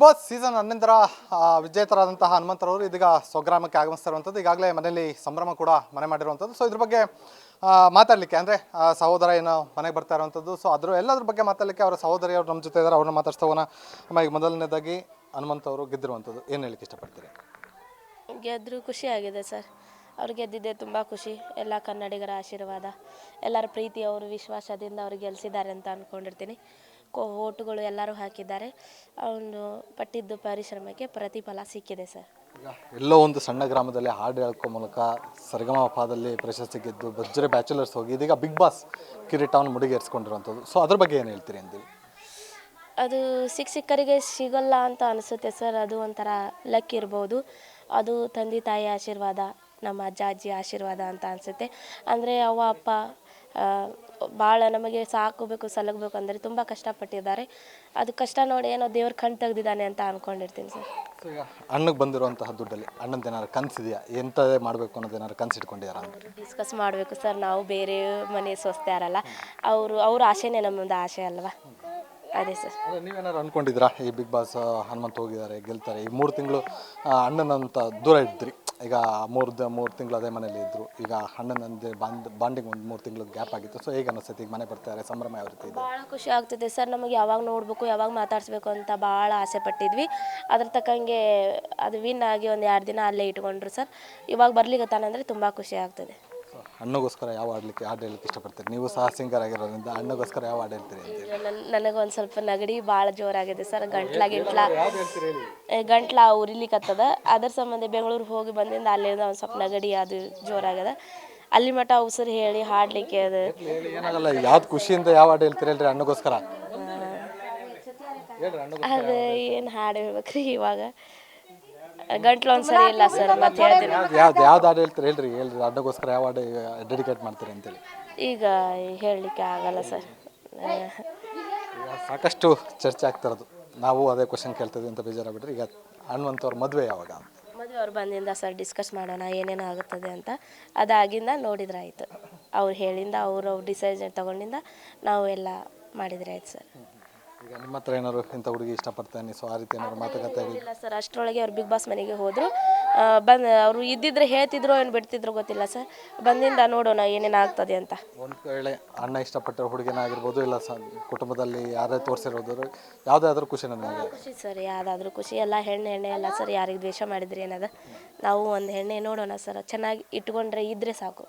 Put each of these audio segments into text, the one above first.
Boss season ಹನ್ನೊಂದರ ವಿಜೇತರಾದಂತಹ ಹನುಮಂತರವರು ಇದೀಗ ಸ್ವಗ್ರಾಮಕ್ಕೆ ಆಗಮಿಸ್ತಿರುವಂಥದ್ದು. ಈಗಾಗಲೇ ಮನೆಯಲ್ಲಿ ಸಂಭ್ರಮ ಕೂಡ ಮನೆ ಮಾಡಿರುವಂಥದ್ದು. ಸೊ ಇದ್ರ ಬಗ್ಗೆ ಮಾತಾಡಲಿಕ್ಕೆ ಅಂದರೆ ಸಹೋದರ ಏನೋ ಮನೆಗೆ ಬರ್ತಾ ಇರುವಂಥದ್ದು. ಸೊ ಅದ್ರ ಎಲ್ಲದ್ರ ಬಗ್ಗೆ ಮಾತಾಡಲಿಕ್ಕೆ ಅವರ ಸಹೋದರಿಯವರು ನಮ್ಮ ಜೊತೆ ಇದ್ದಾರೆ ಅವ್ರನ್ನ ಮಾತಾಡ್ಸ್ತಾ ಹೋಗೋಣ ಮೊದಲನೇದಾಗಿ ಹನುಮಂತ ಅವರು ಗೆದ್ದಿರುವಂಥದ್ದು. ಏನು ಹೇಳಿಕ್ಕೆ ಇಷ್ಟಪಡ್ತೀರಿ? ಗೆದ್ದರು ಖುಷಿ ಆಗಿದೆ ಸರ್. ಅವ್ರು ಗೆದ್ದಿದ್ದೆ ತುಂಬ ಖುಷಿ. ಎಲ್ಲ ಕನ್ನಡಿಗರ ಆಶೀರ್ವಾದ, ಎಲ್ಲರ ಪ್ರೀತಿ, ಅವರು ವಿಶ್ವಾಸದಿಂದ ಅವ್ರು ಗೆಲ್ಲಿಸಿದ್ದಾರೆ ಅಂತ ಅಂದ್ಕೊಂಡಿರ್ತೀನಿ ಕೋ ಓಟುಗಳು ಎಲ್ಲರೂ ಹಾಕಿದ್ದಾರೆ. ಅವನು ಪಟ್ಟಿದ್ದು ಪರಿಶ್ರಮಕ್ಕೆ ಪ್ರತಿಫಲ ಸಿಕ್ಕಿದೆ ಸರ್. ಈಗ ಎಲ್ಲೋ ಒಂದು ಸಣ್ಣ ಗ್ರಾಮದಲ್ಲಿ ಹಾಡು ಹೇಳ್ಕೋ ಮೂಲಕ ಸರಿಗಮಪದಲ್ಲಿ ಪ್ರಶಸ್ತಿ ಗೆದ್ದು ಭರ್ಜರಿ ಬ್ಯಾಚುಲರ್ಸ್ ಹೋಗಿ ಇದೀಗ ಬಿಗ್ ಬಾಸ್ ಕಿರೀಟವನ್ನು ಮುಡಿಗೇರಿಸ್ಕೊಂಡಿರುವಂಥದ್ದು. ಸೊ ಅದ್ರ ಬಗ್ಗೆ ಏನು ಹೇಳ್ತೀರಿ ಅಂತ ಅದು ಸಿಕ್ ಸಿಕ್ಕರಿಗೆ ಸಿಗಲ್ಲ ಅಂತ ಅನಿಸುತ್ತೆ ಸರ್. ಅದು ಒಂಥರ ಲಕ್ ಇರ್ಬೋದು. ಅದು ತಂದೆ ತಾಯಿ ಆಶೀರ್ವಾದ ನಮ್ಮ ಅಜ್ಜ ಅಜ್ಜಿ ಆಶೀರ್ವಾದ ಅಂತ ಅನಿಸುತ್ತೆ. ಅಂದರೆ ಅವ್ವ ಅಪ್ಪ ಭಾಳ ನಮಗೆ ಸಾಕಬೇಕು ಸಲಗಬೇಕು ಅಂದರೆ ತುಂಬ ಕಷ್ಟಪಟ್ಟಿದ್ದಾರೆ. ಅದು ಕಷ್ಟ ನೋಡಿ ಏನೋ ದೇವ್ರ ಕಣ್ಣು ತೆಗ್ದಿದ್ದಾನೆ ಅಂತ ಅಂದ್ಕೊಂಡಿರ್ತೀನಿ ಸರ್. ಸೊ ಈಗ ಅಣ್ಣಗೆ ಬಂದಿರುವಂತಹ ದುಡ್ಡಲ್ಲಿ ಅಣ್ಣಂದು ಏನಾದ್ರು ಕನಸಿದೆಯಾ ಎಂಥದೇ ಮಾಡಬೇಕು ಅನ್ನೋದು ಏನಾದ್ರು ಕನ್ಸು ಇಟ್ಕೊಂಡಿದ್ದಾರಾ ಅಂತ? ಡಿಸ್ಕಸ್ ಮಾಡಬೇಕು ಸರ್. ನಾವು ಬೇರೆ ಮನೆ ಸೊಸ್ತ್ಯಾರಲ್ಲ ಅವರು ಅವ್ರ ಆಸೆನೇ ನಮ್ಮದು ಆಸೆ ಅಲ್ವಾ? ಅದೇ ಸರ್. ನೀವೇನಾದ್ರು ಅನ್ಕೊಂಡಿದ್ರಾ ಈ ಬಿಗ್ ಬಾಸ್ ಹನುಮಂತ್ ಹೋಗಿದ್ದಾರೆ ಗೆಲ್ತಾರೆ. ಈ ಮೂರು ತಿಂಗಳು ಅಣ್ಣನಂತ ದೂರ ಇದ್ರಿ. ಈಗ ಮೂರು ಮೂರು ತಿಂಗಳು ಅದೇ ಮನೇಲಿ ಇದ್ದರು ಈಗ ಅಣ್ಣನಂದೇ ಬಾಂಡ್ ಬಾಂಡಿಂಗ್ ಒಂದು ಮೂರು ತಿಂಗಳು ಗ್ಯಾಪ್ ಆಗಿತ್ತು. ಸೊ ಹೇಗೆ ಅನ್ನಿಸ್ತೈತೆ ಈಗ ಮನೆ ಬರ್ತಾರೆ, ಸಂಭ್ರಮ ಯಾವ ರೀತಿ ಭಾಳ ಖುಷಿ ಆಗ್ತಿದೆ. ಸರ್, ನಮಗೆ ಯಾವಾಗ ನೋಡಬೇಕು, ಯಾವಾಗ ಮಾತಾಡಿಸ್ಬೇಕು ಅಂತ ಭಾಳ ಆಸೆ ಪಟ್ಟಿದ್ವಿ. ಅದ್ರ ತಕ್ಕಂಗೆ ಅದು ವಿನ್ ಆಗಿ ಒಂದು ಎರಡು ದಿನ ಅಲ್ಲೇ ಇಟ್ಕೊಂಡ್ರು ಸರ್. ಇವಾಗ ಬರ್ಲಿಕ್ಕತ್ತಾನಂದ್ರೆ ತುಂಬ ಖುಷಿ ಆಗ್ತದೆ. ಅಣ್ಣಗೋಸ್ಕರ ಯಾವ ಆಡ್ಲಿಕ್ಕೆ ಹಾಡು ಹೇಳಕ್ಕೆ ಇಷ್ಟಪಡ್ತೀರಿ? ನೀವು ಸಹ ಸಿಂಗರ್ ಆಗಿರೋದ್ರಿಂದ ಅಣ್ಣಗೋಸ್ಕರ ಯಾವ ಹಾಡು ಹೇಳ್ತೀರಿ ನನಗೆ ಒಂದು ಸ್ವಲ್ಪ ನಗಡಿ ಭಾಳ ಜೋರಾಗಿದೆ ಸರ್. ಗಂಟ್ಲ ಗಿಂಟ್ಲ ಗಂಟ್ಲ ಉರಿಲಿಕ್ಕತ್ತದ ಅದ್ರ ಸಂಬಂಧ ಬೆಂಗಳೂರು ಹೋಗಿ ಬಂದಿಂದ ಅಲ್ಲಿಂದ ಒಂದು ಸ್ವಲ್ಪ ನಗಡಿ ಅದು ಜೋರಾಗ್ಯದ. ಅಲ್ಲಿ ಮಟ್ಟ ಉಸಿರು ಹೇಳಿ ಹಾಡ್ಲಿಕ್ಕೆ ಅದು ಹೇಳಿ ಏನಾಗಲ್ಲ ಯಾವ್ದು ಖುಷಿಯಿಂದ ಯಾವ ಹಾಡು ಹೇಳ್ತೀರಿ ಹೇಳ್ರಿ ಅಣ್ಣಗೋಸ್ಕರ? ಹೇಳ್ರಿ ಅಣ್ಣ ಅದು ಏನು ಹಾಡು ಹೇಳ್ಬೇಕ್ರಿ ಇವಾಗ. ಗಂಟ್ಲು ಒಂದು ಸರಿ ಇಲ್ಲ ಸರ್ ಮತ್ತೆ ಹೇಳ್ತೀನಿ. ಯಾವ್ದು ಯಾವ್ದು ಹಾಡು ಹೇಳ್ತೀರಿ ಹೇಳ್ರಿ ಹೇಳ್ರಿ ಅಣ್ಣಗೋಸ್ಕರ ಯಾವ ಹಾಡು ಡೆಡಿಕೇಟ್ ಮಾಡ್ತೀರಿ ಅಂತೇಳಿ. ಈಗ ಹೇಳಲಿಕ್ಕೆ ಆಗಲ್ಲ ಸರ್. ಈಗ ಸಾಕಷ್ಟು ಚರ್ಚೆ ಆಗ್ತಿರೋದು ನಾವು ಅದೇ ಕ್ವಶನ್ ಕೇಳ್ತಿದ್ವಿ ಅಂತ ಬೇಜಾರಾಗ್ಬಿಟ್ರೆ ಈಗ ಹನುಮಂತವ್ರ ಮದುವೆ ಯಾವಾಗ? ಅಂತ ಮದುವೆ ಅವ್ರು ಬಂದಿಂದ ಸರ್ ಡಿಸ್ಕಸ್ ಮಾಡೋಣ ಏನೇನು ಆಗುತ್ತದೆ ಅಂತ. ಅದಾಗಿಂದ ನೋಡಿದ್ರೆ ಆಯಿತು ಅವ್ರು ಹೇಳಿಂದ ಅವರು ಡಿಸೈಜ್ ತಗೊಂಡಿಂದ ನಾವು ಎಲ್ಲ ಮಾಡಿದ್ರೆ ಆಯ್ತು ಸರ್. ಈಗ ನಿಮ್ಮ ಹತ್ರ ಏನಾದ್ರು ಇಂಥ ಹುಡುಗಿ ಇಷ್ಟಪಡ್ತಾನೆ ಸೊ ಆ ರೀತಿ ಏನಾದ್ರು ಮಾತುಕತೆ ಆಗಿ ಇಲ್ಲ ಸರ್ ಅಷ್ಟರೊಳಗೆ ಅವ್ರು ಬಿಗ್ ಬಾಸ್ ಮನೆಗೆ ಹೋದರು. ಬಂದು ಅವರು ಇದ್ದಿದ್ರೆ ಹೇಳ್ತಿದ್ರು ಏನು ಬಿಡ್ತಿದ್ರು ಗೊತ್ತಿಲ್ಲ ಸರ್. ಬಂದಿಂದ ನೋಡೋಣ ಏನೇನು ಆಗ್ತದೆ ಅಂತ. ಒಂದು ವೇಳೆ ಅಣ್ಣ ಇಷ್ಟಪಟ್ಟಿರೋ ಹುಡುಗಿನ ಆಗಿರ್ಬೋದು ಇಲ್ಲ ಸ ಕುಟುಂಬದಲ್ಲಿ ಯಾರೇ ತೋರಿಸಿರೋದು ಯಾವುದಾದ್ರೂ ಖುಷಿ ನನಗೆ ಖುಷಿ ಸರ್ ಯಾವುದಾದ್ರೂ ಖುಷಿ. ಎಲ್ಲ ಹೆಣ್ಣು ಹೆಣ್ಣೆ ಎಲ್ಲ ಸರ್ ಯಾರಿಗೆ ದ್ವೇಷ ಮಾಡಿದ್ರಿ ಏನದ? ನಾವು ಒಂದು ಹೆಣ್ಣೆ ನೋಡೋಣ ಸರ್ ಚೆನ್ನಾಗಿ ಇಟ್ಕೊಂಡ್ರೆ ಇದ್ರೆ ಸಾಕು.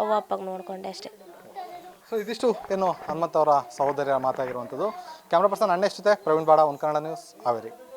ಅವ್ವ ಅಪ್ಪಗೆ ನೋಡ್ಕೊಂಡೆ ಅಷ್ಟೇ. ಸೊ ಇದಿಷ್ಟು ಏನು ಹನುಮಂತ ಅವರ ಸಹೋದರಿಯ ಮಾತಾಗಿರುವಂಥದ್ದು. ಕ್ಯಾಮ್ರಾ ಪರ್ಸನ್ ಅಣ್ಣೆಷ್ಟು ಜೊತೆ ಪ್ರವೀಣ್ ಬಾಡ ಒಂದು ಕನ್ನಡ ನ್ಯೂಸ್ ಹಾವೇರಿ.